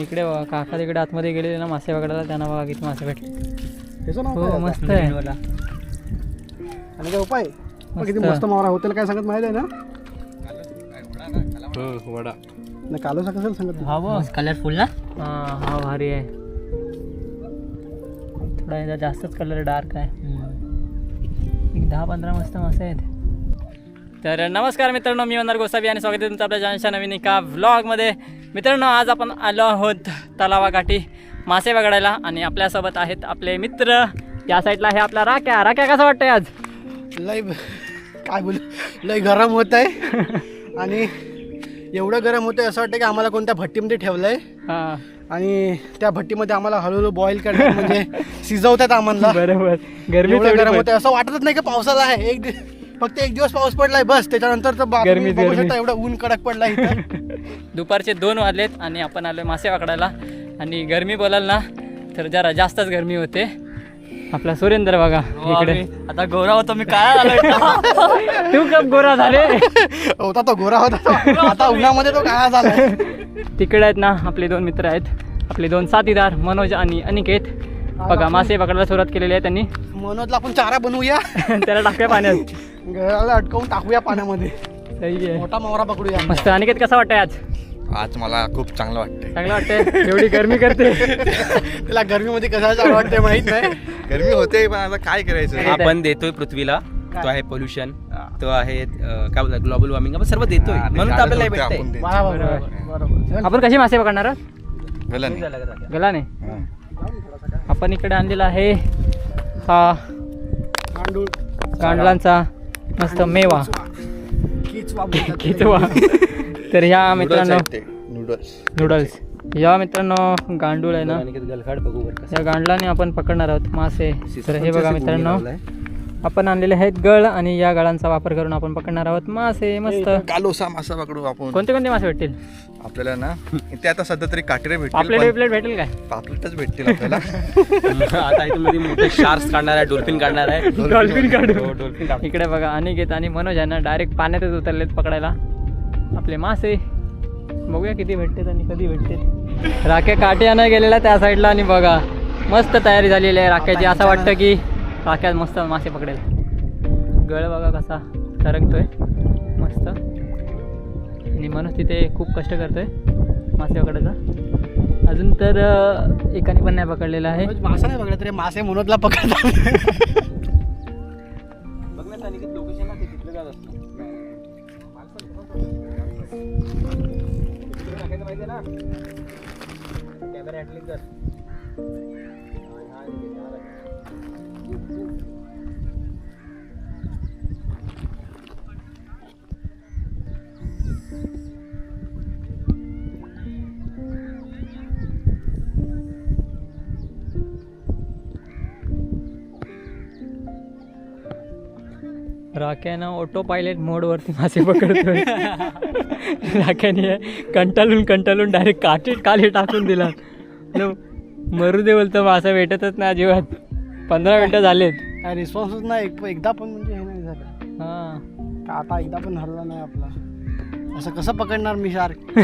इकडे बघा काका तिकडे आतमध्ये गेलेले ना मासे पकडायला त्यांना बघा किती मासे भेटले. हो मस्त आता? आहे. आणि काय उपाय? मग किती मस्त. मावरा होतेल काय सांगत माहिती आहे ना? वडा. नाही कालोसा कसं सांगत हा बघ. कलरफुल ना? हा हा भारी आहे. थोडा जास्तच कलर डार्क आहे. एक दहा पंधरा मस्त मासे आहेत. तर नमस्कार मित्रांनो मी वंदर गोसावी आणि स्वागत आहे तुमचं आपल्या जानच्या नवीन एका व्लॉगमध्ये मित्रांनो आज आपण आलो आहोत तलावाकाठी मासे बघायला आणि आपल्यासोबत आहेत आपले मित्र. या साईडला आहे आपला राक्या. राक्या कसं वाटतंय आज? लय काय बोलू? लय गरम होत आहे. आणि एवढं गरम होतं असं वाटतं की आम्हाला कोणत्या भट्टीमध्ये ठेवलं आहे हां. आणि त्या भट्टीमध्ये आम्हाला हळूहळू बॉईल करतात म्हणजे शिजवतात आम्हाला. बरोबर. गरमी गरम. होतं असं वाटतच नाही की पावसाला आहे. एक दि- फक्त एक दिवस पाऊस पडलाय बस. त्याच्यानंतर तर बाप- गरमीच बघू गरमी. शकता एवढं ऊन कडक पडलाय इथं. दुपारचे दोन वाजलेत आणि आपण आलो मासे पकडायला. आणि गरमी बोलाल ना तर जरा जास्तच गरमी होते. आपला सुरेंद्र बघा इकडे. आता गोरा होतो मी काय आलो तू कप गोरा झाले? होता तो गोरा होता तो. आता उन्हामध्ये तो काळा झालाय. तिकडे आहेत ना आपले दोन मित्र आहेत. आपले दोन साथीदार मनोज आणि अनिकेत. बघा मासे पकडायला सुरुवात केलेली आहे त्यांनी. मनोजला आपण चारा बनवूया. त्याला टाकूया पाण्यात. घराला अटकवून टाकूया पाण्यामध्ये. सही आहे. मोठा मावरा पकडूया मस्त अनिकेत कसा वाटतंय आज? आज मला खूप चांगलं वाटतंय. चांगलं वाटतंय? एवढी गरमी करते. त्याला गरमीमध्ये कसा चांगलं वाटते माहीत नाही. गरमी होते पण आता काय करायचं? आपण देतोय पृथ्वीला. तो आहे पोल्युशन तो आहे अं, काय बोलतात ग्लोबल वॉर्मिंग आपण सर्व देतोय. म्हणून तर आपल्याला हे झाडं आपण ते. बरोबर बरोबर. बरोबर आपण कशी मासे पकडणार आहोत? झालं नाही? गला नाही. आपण इकडे आणलेला आहे हा तांदूळ गांडलांचा मस्त मेवा. किचवा. तर ह्या मित्रांनो नूडल्स नूडल्स या मित्रांनो गांडूळ आहे ना. या गांडलाने आपण पकडणार आहोत मासे. तर हे बघा मित्रांनो. आपण आणलेले आहेत गळ आणि या गळांचा वापर करून आपण पकडणार आहोत. मासे मस्त. कालोसा मासा पकडू आपण. कोणते कोणते मासे भेटतील? आपल्याला ना इथे आता सध्या तरी काटेरे भेटतील पापलेट पण बिपलेट भेटेल काय? पापलेटच भेटतील आपल्याला. आता मोठे शार्क्स काढणार आहे डॉल्फिन काढणार आहे. डॉल्फिन काढू. हो, डॉल्फिन इकडे बघा अनिकेत आणि मनोज यांना डायरेक्ट पाण्यातच उतरलेत पकडायला. आपले मासे. बघूया किती भेटतात आणि कधी राख्या काठी आणा गेलेला त्या साईडला आणि बघा मस्त तयारी झालेली आहे राख्याची. असं वाटतं की राख्यात मस्त मासे पकडेल. गळ बघा कसा तरंगतोय. मस्त. आणि मनोज तिथे खूप कष्ट करतोय मासे पकडायचा. अजून तर एकाने पण नाही पकडलेला आहे. मासा नाही बघला तरी मासे मनोजला पकडतात. लोकेशन ना ते तिथलं जात असतं. कॅमेरा ॲटली कर. राख्यानं ऑटो पायलट मोडवरती मासे पकडतोय. राख्याने कंटाळून कंटाळून डायरेक्ट काठी काली टाकून दिला न- मरू दे बोलतो मासा भेटतच नाही अजिबात. पंधरा मिनटं झालेत. काय रिस्पॉन्सच नाही एक- एकदा पण म्हणजे हे नाही झालं. हां. आता एकदा पण हरला नाही आपला. असं कसं पकडणार मी शार्क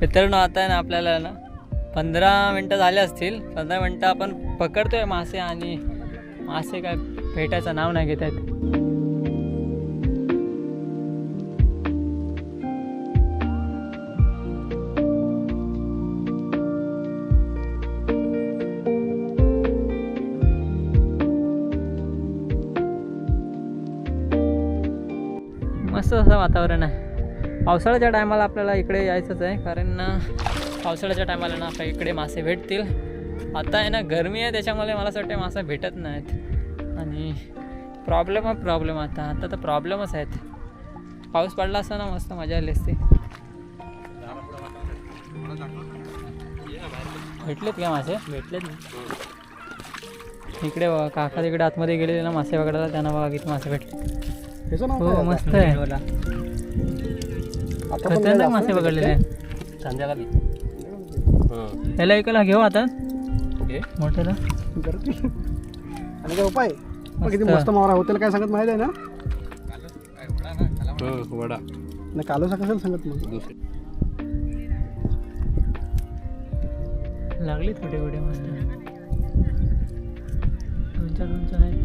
मित्रांनो आता आहे ना आपल्याला ना पंधरा मिनटं झाले असतील. पंधरा मिनटं आपण पकडतोय मासे आणि मासे काय भेटायचं नाव नाही घेत आहेत मस्त असं वातावरण आहे. पावसाळ्याच्या टायमाला आपल्याला इकडे यायचंच आहे कारण ना पावसाळ्याच्या टायमाला ना आपल्या इकडे मासे भेटतील. आता आहे ना गरमी आहे त्याच्यामुळे मला असं वाटतं मासे भेटत नाहीत. आणि प्रॉब्लेम आहे प्रॉब्लेम आता. आता तर प्रॉब्लेमच आहेत. पाऊस पडला असता ना मस्त मजा आली असती. भेटलेत का मासे? भेटलेत ना. इकडे बघा काका तिकडे आतमध्ये गेलेले ना मासे पकडायला त्यांना बघा किती मासे भेटले. हो मस्त आहे. पण खतरनाक मासे पकडलेले. संध्याकाळी त्याला ऐकायला घेऊ आता. ओके. मोठ्याला. आणि काय उपाय? मग किती मस्त. मावरा होतेल काय सांगत माहिती आहे ना? वडा. नाही कालोसा कसं सांगत मग. लागली थोडे थोडे मस्त. दोन चार दोन चार आहेत.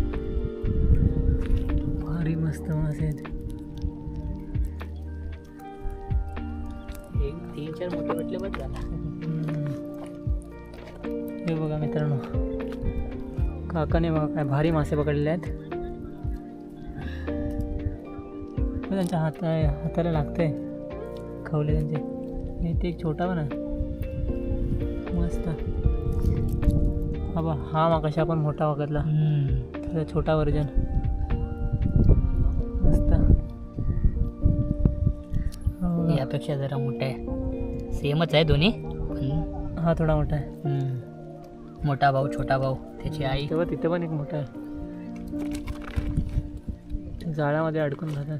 भारी मस्त मासे आहेत. एक तीन चार मोठे भेटले बस झाला. हम्म. हे बघा मित्रांनो. काकाने काय भारी मासे पकडलेले आहेत. त्यांच्या हात हाताला लागते खवले त्यांचे. हे ते एक छोटा पण मस्त. हा बा हा मागाशी आपण मोठा बघितला त्याचा छोटा वर्जन मस्त. हा. यापेक्षा जरा मोठा आहे. सेमच आहे दोन्ही हा थोडा मोठा आहे. मोठा भाऊ छोटा भाऊ त्याची आई. तेव्हा तिथे पण एक मोठा आहे. जाळ्यामध्ये अडकून राहतात.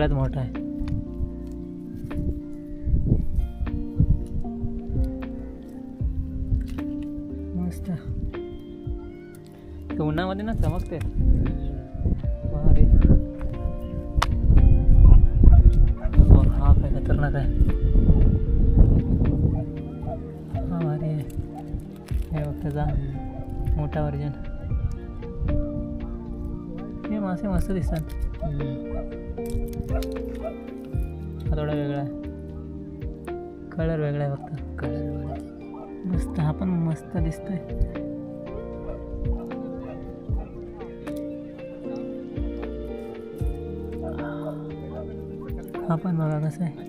सगळ्यात मोठा आहे मस्त उन्हामध्ये ना चमकते. हो, काय खतरनाक आहे हा आहे हे बघ त्याचा मोठा वर्जन मासे मस्त दिसतात. हा थोडा वेगळा आहे. कलर वेगळा आहे फक्त. कलर मस्त हा पण मस्त दिसतोय. हा पण बघा कसं आहे.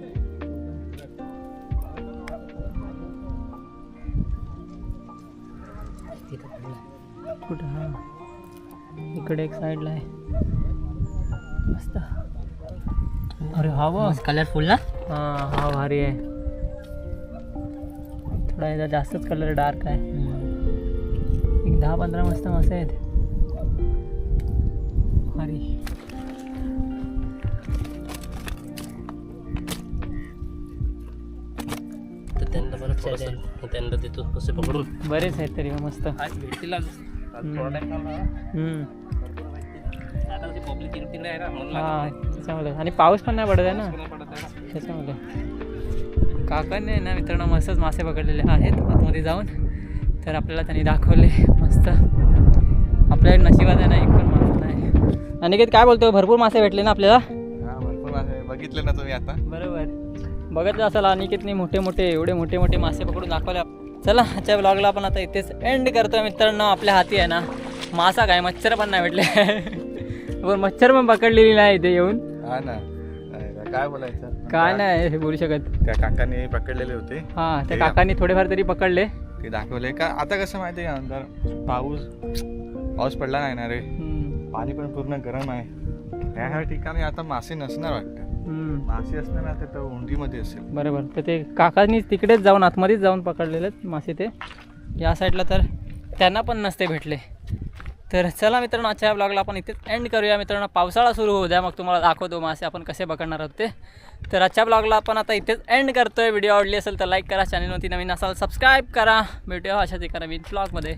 कुठं? हा. इकडे एक साईडला आहे. मस्त. अरे हा बघ कलरफुल ना? हा हा भारी आहे. थोडा याचा जास्तच कलर डार्क आहे. एक दहा पंधरा मस्त मासे आहेत. भारी. त्यांना पण त्यांना देतो पकडून. बरेच आहेत तरी मस्त. भेटतील हम्म. पब्लिक तिकडे आहे ना म्हणून हा त्याच्यामुळे आणि पाऊस पण नाही पडत आहे ना. त्याच्यामुळे. काकांनी ना मित्रांनो मस्तच मासे पकडलेले आहेत. आतमध्ये जाऊन. तर आपल्याला त्यांनी दाखवले मस्त. आपल्या नशिबात आहे ना एक पण मासा नाही. अनिकेत काय बोलतो भरपूर मासे भेटले ना आपल्याला? हा भरपूर मासे. बघितले ना तुम्ही आता. बरोबर. बघितलं असेल अनिकेतने मोठे मोठे एवढे मोठे मोठे मासे पकडून दाखवले. आप- चला आजच्या ब्लॉगला आपण आता इथेच एंड करतोय मित्रांनो. आपल्या हाती आहे ना मासा काय? मच्छर पण नाही भेटले. पण मच्छर पण पकडलेली नाही इथे येऊन. हा ना. काय बोलायचं? काय नाही हे बोलू शकत. त्या काकाने पकडलेले होते. हा त्या काकांनी थोडेफार तरी पकडले. ते दाखवले. का आता कसं माहिती आहे का नंतर पाऊस पाऊस पडला नाही ना रे. पाणी पण पूर्ण गरम आहे. ह्या ठिकाणी आता मासे नसणार वाटतं. मासे असणार ना ते तर उंडीमध्ये असेल. बरोबर. तर ते काकांनी तिकडेच जाऊन आतमध्येच जाऊन पकडलेले मासे ते. या साईडला तर त्यांना पण नसते भेटले. तर चला मित्रांनो आजच्या ब्लॉगला आपण इथेच एंड करूया. मित्रांनो पावसाळा सुरू होऊ द्या. मग तुम्हाला दाखवतो मासे आपण कसे पकडणार आहोत ते. तर आजच्या ब्लॉगला आपण आता इथेच एंड करतोय. व्हिडिओ आवडली असेल तर लाईक करा. चॅनलवरती नवीन असाल सबस्क्राईब करा. भेटूया अशाच एका नवीन ब्लॉगमध्ये